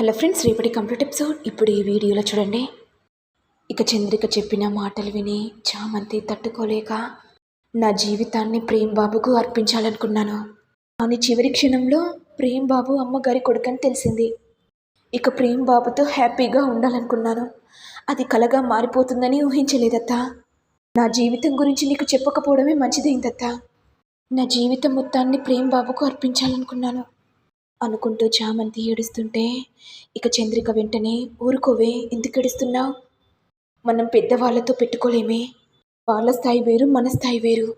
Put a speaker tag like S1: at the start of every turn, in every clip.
S1: Hello friends రేపటి complete episode. ఇప్పుడు ఈ వీడియోలో చూడండి. ఇక చంద్రిక చెప్పిన మాటలు విని చామంతి తట్టుకోలేక నా జీవితాన్ని ప్రేమ్ బాబుకు అర్పించాలనుకున్నాను. కానీ చివరి క్షణంలో ప్రేమ్ బాబు అమ్మగారి కొడుకని తెలిసింది. ఇక ప్రేమ్ బాబుతో హ్యాపీగా ఉండాలనుకున్నాను. అది కలగా మారిపోతుందని ఊహించలేదత్తా. నా జీవితం గురించి నీకు చెప్పకపోవడమే మంచిదైందత్తా. నా జీవితం మొత్తాన్ని ప్రేమ్ బాబుకు అర్పించాలనుకున్నాను. అనుకుంటూ చామంతి ఏడుస్తుంటే ఇక చంద్రిక వెంటనే ఊరుకోవే ఎందుకు ఏడుస్తున్నావు? మనం పెద్దవాళ్ళతో పెట్టుకోలేమే. వాళ్ళ స్థాయి వేరు మన స్థాయి వేరు.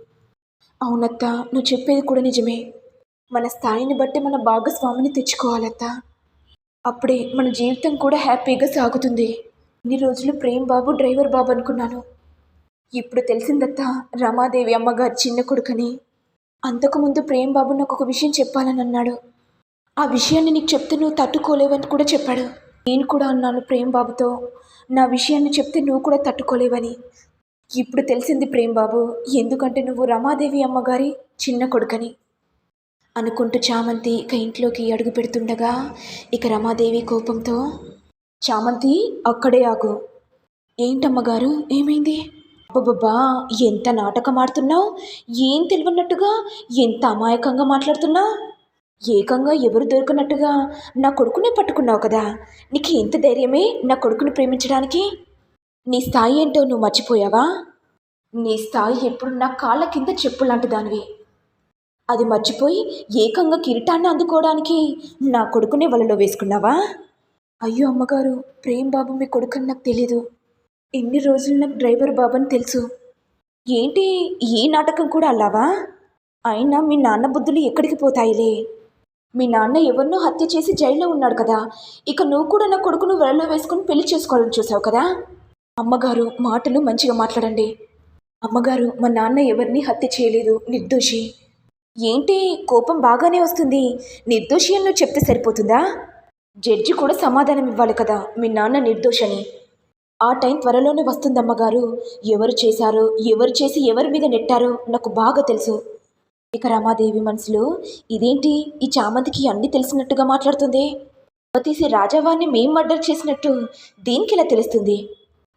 S1: అవునత్త నువ్వు చెప్పేది కూడా నిజమే. మన స్థాయిని బట్టి మన భాగస్వామిని తెచ్చుకోవాలత్త. అప్పుడే మన జీవితం కూడా హ్యాపీగా సాగుతుంది. ఇన్ని రోజులు ప్రేమ్ బాబు డ్రైవర్ బాబు అనుకున్నాను. ఇప్పుడు తెలిసిందత్త రమాదేవి అమ్మగారి చిన్న కొడుకని. అంతకుముందు ప్రేమ్ బాబు నాకు ఒక విషయం చెప్పాలని అన్నాడు ఆ విషయాన్ని నీకు చెప్తే నువ్వు తట్టుకోలేవని కూడా చెప్పాడు. నేను కూడా అన్నాను ప్రేమ్ బాబుతో నా విషయాన్ని చెప్తే నువ్వు కూడా తట్టుకోలేవని. ఇప్పుడు తెలిసింది ప్రేమ్ బాబు ఎందుకంటే నువ్వు రమాదేవి అమ్మగారి చిన్న కొడుకని. అనుకుంటూ చామంతి ఇక ఇంట్లోకి అడుగు పెడుతుండగా ఇక రమాదేవి కోపంతో చామంతి అక్కడే ఆగు. ఏంటమ్మగారు ఏమైంది? అబ్బబ్బా ఎంత నాటకం ఆడుతున్నావు? ఏం తెలియనట్టుగా ఎంత అమాయకంగా మాట్లాడుతున్నావు? ఏకంగా ఎవరు దొరికినట్టుగా నా కొడుకునే పట్టుకున్నావు కదా? నీకు ఎంత ధైర్యమే నా కొడుకుని ప్రేమించడానికి? నీ స్థాయి ఏంటో నువ్వు మర్చిపోయావా? నీ స్థాయి ఎప్పుడు నా కాళ్ళ కింద చెప్పు లాంటి దానివి. అది మర్చిపోయి ఏకంగా కిరీటాన్ని అందుకోవడానికి నా కొడుకునే వలలో వేసుకున్నావా? అయ్యో అమ్మగారు ప్రేమ్ బాబు మీ కొడుకని నాకు తెలీదు. ఎన్ని రోజులు నాకు డ్రైవర్ బాబు అని తెలుసు. ఏంటి ఈ నాటకం కూడా అల్లావా? అయినా మీ నాన్న బుద్ధులు ఎక్కడికి పోతాయిలే? మీ నాన్న ఎవరినో హత్య చేసి జైల్లో ఉన్నాడు కదా. ఇక నువ్వు కూడా నా కొడుకును వలలో వేసుకుని పెళ్ళి చేసుకోవాలని చూసావు కదా? అమ్మగారు మాటలు మంచిగా మాట్లాడండి. అమ్మగారు మా నాన్న ఎవరిని హత్య చేయలేదు. నిర్దోషి. ఏంటి? కోపం బాగానే వస్తుంది. నిర్దోషి అని నువ్వు చెప్తే సరిపోతుందా? జడ్జి కూడా సమాధానం ఇవ్వాలి కదా. మీ నాన్న నిర్దోషని. ఆ టైం త్వరలోనే వస్తుందమ్మగారు ఎవరు చేశారో ఎవరు చేసి ఎవరి మీద నెట్టారో నాకు బాగా తెలుసు. ఇక రమాదేవి మనసులో ఇదేంటి? ఈ చామంతికి అన్ని తెలిసినట్టుగా మాట్లాడుతుంది. కొంపతీసి రాజావాన్ని మేం మర్డర్ చేసినట్టు దీనికి ఇలా తెలుస్తుంది?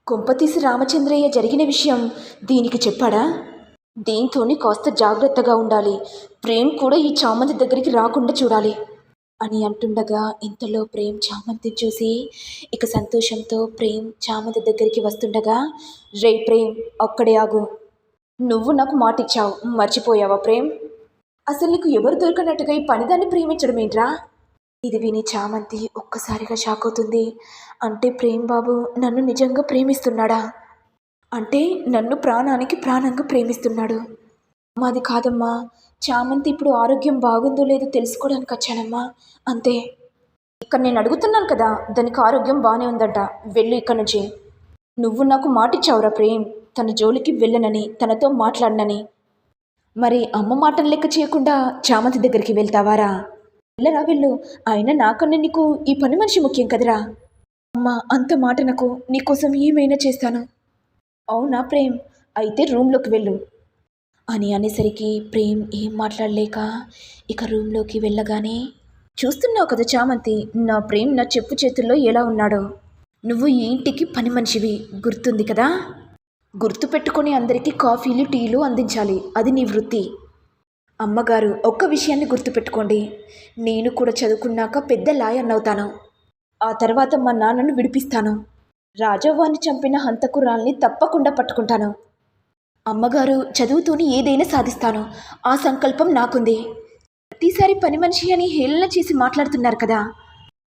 S1: కొంపతీసి రామచంద్రయ్య జరిగిన విషయం దీనికి చెప్పాడా? దీంతోని కాస్త జాగ్రత్తగా ఉండాలి. ప్రేమ్ కూడా ఈ చామంతి దగ్గరికి రాకుండా చూడాలి. అని అంటుండగా ఇంతలో ప్రేమ్ చామంతి చూసి ఇక సంతోషంతో ప్రేమ్ చామంతి దగ్గరికి వస్తుండగా రే ప్రేమ్ ఒక్కడే ఆగు. నువ్వు నాకు మాట ఇచ్చావు మర్చిపోయావా ప్రేమ్? అసలు నీకు ఎవరు దొరకనట్టుగా ఈ పనిదాన్ని ప్రేమించడం ఏంట్రా? ఇది విని చామంతి ఒక్కసారిగా షాక్ అవుతుంది. అంటే ప్రేమ్ బాబు నన్ను నిజంగా ప్రేమిస్తున్నాడా? అంటే నన్ను ప్రాణానికి ప్రాణంగా ప్రేమిస్తున్నాడు. మాది కాదమ్మా. చామంతి ఇప్పుడు ఆరోగ్యం బాగుందో లేదో తెలుసుకోవడానికి వచ్చానమ్మా. అంతే. ఇక్కడ నేను అడుగుతున్నాను కదా దానికి ఆరోగ్యం బాగానే ఉందంట. వెళ్ళు ఇక్కడ నుంచి. నువ్వు నాకు మాటిచ్చావురా ప్రేమ్. తన జోలికి వెళ్ళనని తనతో మాట్లాడనని. మరి అమ్మ మాటలు లెక్క చేయకుండా చామంతి దగ్గరికి వెళ్తావారా? వెళ్ళరా వెళ్ళు. అయినా నాకన్నా నీకు ఈ పని మనిషి ముఖ్యం కదరా? అమ్మ అంత మాట నాకు నీకోసం ఏమైనా చేస్తాను? అవునా ప్రేమ్? అయితే రూమ్లోకి వెళ్ళు. అని అనేసరికి ప్రేమ్ ఏం మాట్లాడలేక ఇక రూమ్లోకి వెళ్ళగానే చూస్తున్నావు కదా చామంతి నా ప్రేమ్ నా చెప్పు చేతుల్లో ఎలా ఉన్నాడో. నువ్వు ఈ ఇంటికి పని మనిషివి గుర్తుంది కదా? గుర్తుపెట్టుకుని అందరికీ కాఫీలు టీలు అందించాలి. అది నీ వృత్తి. అమ్మగారు ఒక్క విషయాన్ని గుర్తుపెట్టుకోండి. నేను కూడా చదువుకున్నాక పెద్ద లాయర్ అవుతాను ఆ తర్వాత మా నాన్నను విడిపిస్తాను. రాజవ్వాన్ని చంపిన హంతకురాల్ని తప్పకుండా పట్టుకుంటాను. అమ్మగారు చదువుతూనే ఏదైనా సాధిస్తాను. ఆ సంకల్పం నాకుంది. ప్రతిసారి పని మనిషి అని హేళన చేసి మాట్లాడుతున్నారు కదా.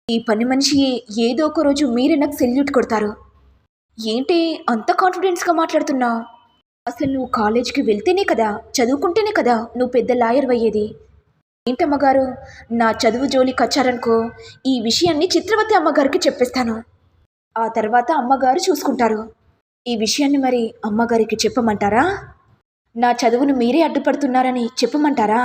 S1: ఈ పని మనిషి ఏదో ఒక రోజు మీరే నాకు సెల్యూట్ కొడతారు. ఏంటి అంత కాన్ఫిడెన్స్గా మాట్లాడుతున్నావు అసలు నువ్వు కాలేజీకి వెళ్తేనే కదా చదువుకుంటేనే కదా నువ్వు పెద్ద లాయర్ అయ్యేది? ఏంటమ్మగారు నా చదువు జోలికి వచ్చారనుకో ఈ విషయాన్ని చిత్రవతి అమ్మగారికి చెప్పేస్తాను. ఆ తర్వాత అమ్మగారు చూసుకుంటారు. ఈ విషయాన్ని మరి అమ్మగారికి చెప్పమంటారా? నా చదువును మీరే అడ్డుపడుతున్నారని చెప్పమంటారా?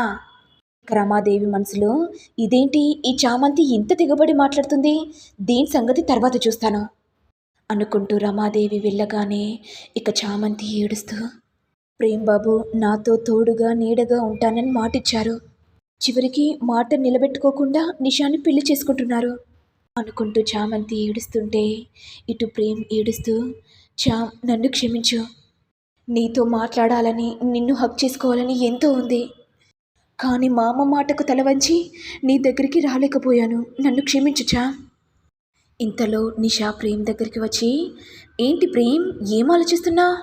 S1: రమాదేవి మనసులో ఇదేంటి ఈ చామంతి ఇంత దిగబడి మాట్లాడుతుంది? దీని సంగతి తర్వాత చూస్తాను. అనుకుంటూ రమాదేవి వెళ్ళగానే ఇక చామంతి ఏడుస్తూ ప్రేమ్ బాబు నాతో తోడుగా నీడగా ఉంటానని మాటిచ్చారు. చివరికి మాట నిలబెట్టుకోకుండా నిషాని పెళ్ళి చేసుకుంటున్నారు అనుకుంటూ చామంతి ఏడుస్తుంటే ఇటు ప్రేమ్ ఏడుస్తూ చామ్ నన్ను క్షమించు. నీతో మాట్లాడాలని నిన్ను హక్ చేసుకోవాలని ఎంతో ఉంది. కానీ మా అమ్మ మాటకు తలవంచి నీ దగ్గరికి రాలేకపోయాను. నన్ను క్షమించు చామ్. ఇంతలో నిషా ప్రేమ్ దగ్గరికి వచ్చి ఏంటి ప్రేమ్ ఏం ఆలోచిస్తున్నా?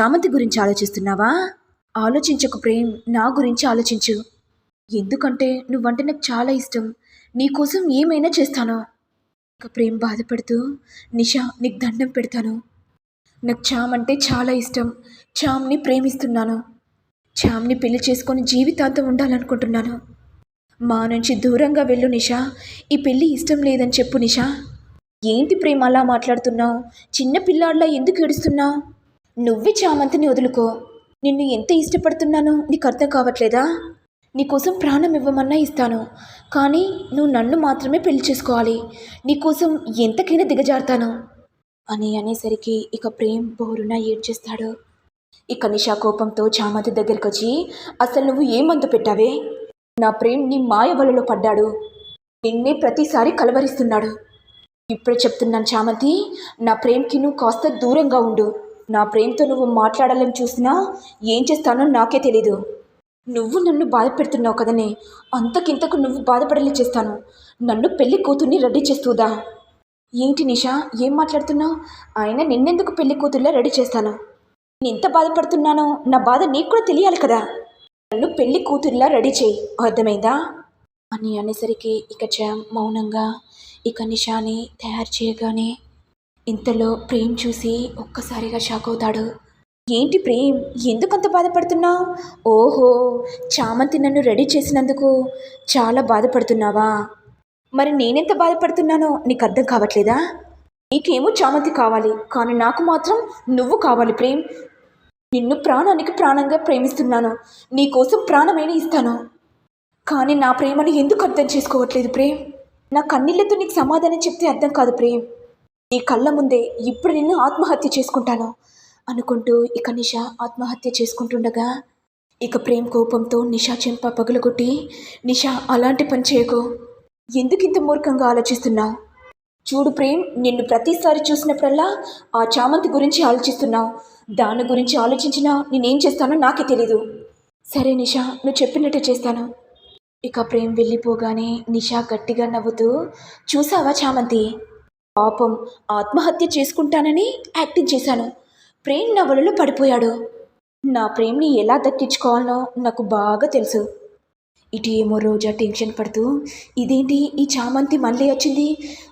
S1: చామంతి గురించి ఆలోచిస్తున్నావా? ఆలోచించకు ప్రేమ్ నా గురించి ఆలోచించు. ఎందుకంటే నువ్వంటే నాకు చాలా ఇష్టం. నీకోసం ఏమైనా చేస్తాను. ఇక ప్రేమ్ బాధపడుతూ నిషా నీకు దండం పెడతాను. నాకు చామ్ అంటే చాలా ఇష్టం. చామ్ని ప్రేమిస్తున్నాను. చామ్ని పెళ్ళి చేసుకొని జీవితాంతం ఉండాలనుకుంటున్నాను. మా నుంచి దూరంగా వెళ్ళు నిషా. ఈ పెళ్ళి ఇష్టం లేదని చెప్పు నిషా. ఏంటి ప్రేమ అలా మాట్లాడుతున్నావు చిన్న పిల్లాడిలా ఎందుకు ఏడుస్తున్నావు నువ్వే చామంతిని వదులుకో. నిన్ను ఎంత ఇష్టపడుతున్నానో నీకు అర్థం కావట్లేదా? నీకోసం ప్రాణం ఇవ్వమన్నా ఇస్తాను. కానీ నువ్వు నన్ను మాత్రమే పెళ్ళి చేసుకోవాలి. నీకోసం ఎంతకైనా దిగజారుతాను. అని అనేసరికి ఇక ప్రేమ్ బోరున ఏడ్చేస్తాడు. ఇక నిషా కోపంతో చామంతి దగ్గరికి వచ్చి అసలు నువ్వు ఏ మందు పెట్టావే? నా ప్రేమ్ నీ మాయ వలలో పడ్డాడు. నిన్నే ప్రతిసారి కలవరిస్తున్నాడు. ఇప్పుడే చెప్తున్నాను చామంతి నా ప్రేమ్కి నువ్వు కాస్త దూరంగా ఉండు. నా ప్రేమతో నువ్వు మాట్లాడాలని చూసినా ఏం చేస్తానో నాకే తెలీదు. నువ్వు నన్ను బాధ పెడుతున్నావు కదనే. అంతకింతకు నువ్వు బాధపడలే చేస్తాను. నన్ను పెళ్ళి కూతుర్ని రెడీ చేస్తుందా ఏంటి నిషా ఏం మాట్లాడుతున్నావు? ఆయన నిన్నెందుకు పెళ్ళి కూతుర్లా రెడీ చేస్తాను? నేను ఎంత బాధపడుతున్నానో నా బాధ నీకు కూడా తెలియాలి కదా. నన్ను పెళ్ళి కూతుర్లా రెడీ చేయి. అర్థమైందా? అని అనేసరికి ఇక జామ్ మౌనంగా ఇక నిషాని తయారు చేయగానే ఇంతలో ప్రేమ్ చూసి ఒక్కసారిగా షాక్ అవుతాడు. ఏంటి ప్రేమ్? ఎందుకంత బాధపడుతున్నావు ఓహో చామంతి నన్ను రెడీ చేసినందుకు చాలా బాధపడుతున్నావా? మరి నేనెంత బాధపడుతున్నానో నీకు అర్థం కావట్లేదా? నీకేమో చామంతి కావాలి కానీ నాకు మాత్రం నువ్వు కావాలి ప్రేమ్. నిన్ను ప్రాణానికి ప్రాణంగా ప్రేమిస్తున్నాను. నీకోసం ప్రాణమైన ఇస్తాను. కానీ నా ప్రేమను ఎందుకు అర్థం చేసుకోవట్లేదు ప్రేమ్? నా కన్నీళ్ళతో నీకు సమాధానం చెప్తే అర్థం కాదు ప్రేమ్. నీ కళ్ళ ముందే ఇప్పుడు నిన్ను ఆత్మహత్య చేసుకుంటాను అనుకుంటూ ఇక నిష ఆత్మహత్య చేసుకుంటుండగా ఇక ప్రేమ్ కోపంతో నిషా చెంప పగులగొట్టి నిషా అలాంటి పని చేయకు. ఎందుకు ఇంత మూర్ఖంగా ఆలోచిస్తున్నావు? చూడు ప్రేమ్ నిన్ను ప్రతిసారి చూసినప్పుడల్లా ఆ చామంతి గురించి ఆలోచిస్తున్నావు. దాని గురించి ఆలోచించినా నేనేం చేస్తానో నాకే తెలీదు. సరే నిషా నువ్వు చెప్పినట్టే చేస్తాను. ఇక ప్రేమ్ వెళ్ళిపోగానే నిషా గట్టిగా నవ్వుతూ చూసావా చామంతి? పాపం ఆత్మహత్య చేసుకుంటానని యాక్టింగ్ చేశాను. ప్రేమ్ నా వలలో పడిపోయాడు. నా ప్రేమ్ని ఎలా దక్కించుకోవాలనో నాకు బాగా తెలుసు. ఇటు ఏమో రోజా టెన్షన్ పడుతూ ఇదేంటి ఈ చామంతి మళ్ళీ వచ్చింది?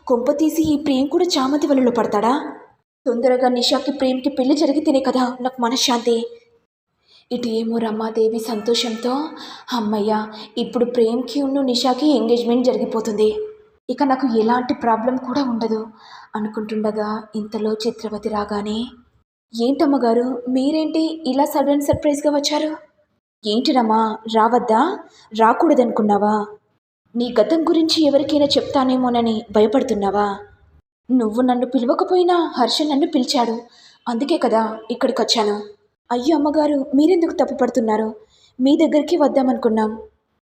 S1: కొంప తీసి ఈ ప్రేమ్ కూడా చామంతి వలలో పడతాడా? తొందరగా నిషాకి ప్రేమ్కి పెళ్ళి జరిగితేనే కదా నాకు మనశ్శాంతి. ఇటు ఏమో రమాదేవి సంతోషంతో అమ్మయ్య ఇప్పుడు ప్రేమ్కి ఉన్న నిషాకి ఎంగేజ్మెంట్ జరిగిపోతుంది. ఇక నాకు ఎలాంటి ప్రాబ్లం కూడా ఉండదు అనుకుంటుండగా ఇంతలో చిత్రవతి రాగానే ఏంటమ్మగారు మీరేంటి ఇలా సడన్ సర్ప్రైజ్గా వచ్చారు? ఏంటి రమా రావద్దా? రాకూడదనుకున్నావా? నీ గతం గురించి ఎవరికైనా చెప్తానేమోనని భయపడుతున్నావా? నువ్వు నన్ను పిలవకపోయినా హర్ష నన్ను పిలిచాడు. అందుకే కదా ఇక్కడికి వచ్చాను అయ్యో అమ్మగారు మీరెందుకు తప్పుపడుతున్నారు మీ దగ్గరికి వద్దామనుకున్నాం.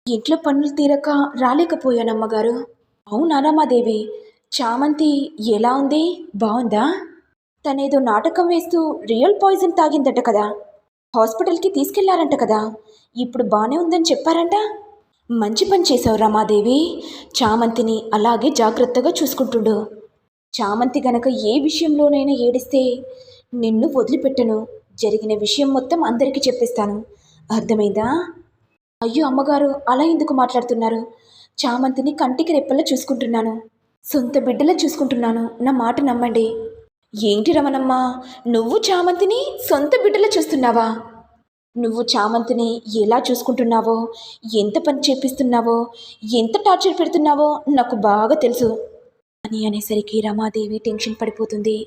S1: ఇంట్లో పనులు తీరక రాలేకపోయాను అమ్మగారు. అవునా రమాదేవి చామంతి ఎలా ఉంది? బాగుందా? తనేదో నాటకం వేస్తూ రియల్ పాయిజన్ తాగిందట కదా. హాస్పిటల్కి తీసుకెళ్ళారంట కదా. ఇప్పుడు బాగానే ఉందని చెప్పారంట. మంచి పని చేశావు రమాదేవి చామంతిని అలాగే జాగ్రత్తగా చూసుకుంటుండు. చామంతి గనక ఏ విషయంలోనైనా ఏడిస్తే నిన్ను వదిలిపెట్టను. జరిగిన విషయం మొత్తం అందరికీ చెప్పిస్తాను. అర్థమైందా? అయ్యో అమ్మగారు అలా ఎందుకు మాట్లాడుతున్నారు? చామంతిని కంటికి రెప్పల్లో చూసుకుంటున్నాను. సొంత బిడ్డలా చూసుకుంటున్నాను. నా మాట నమ్మండి. ఏంటి రమణమ్మ? నువ్వు చామంతిని సొంత బిడ్డలా చూస్తున్నావా? నువ్వు చామంతిని ఎలా చూసుకుంటున్నావో ఎంత పని చేపిస్తున్నావో ఎంత టార్చర్ పెడుతున్నావో నాకు బాగా తెలుసు. అని అనేసరికి రమాదేవి టెన్షన్ పడిపోతుంది.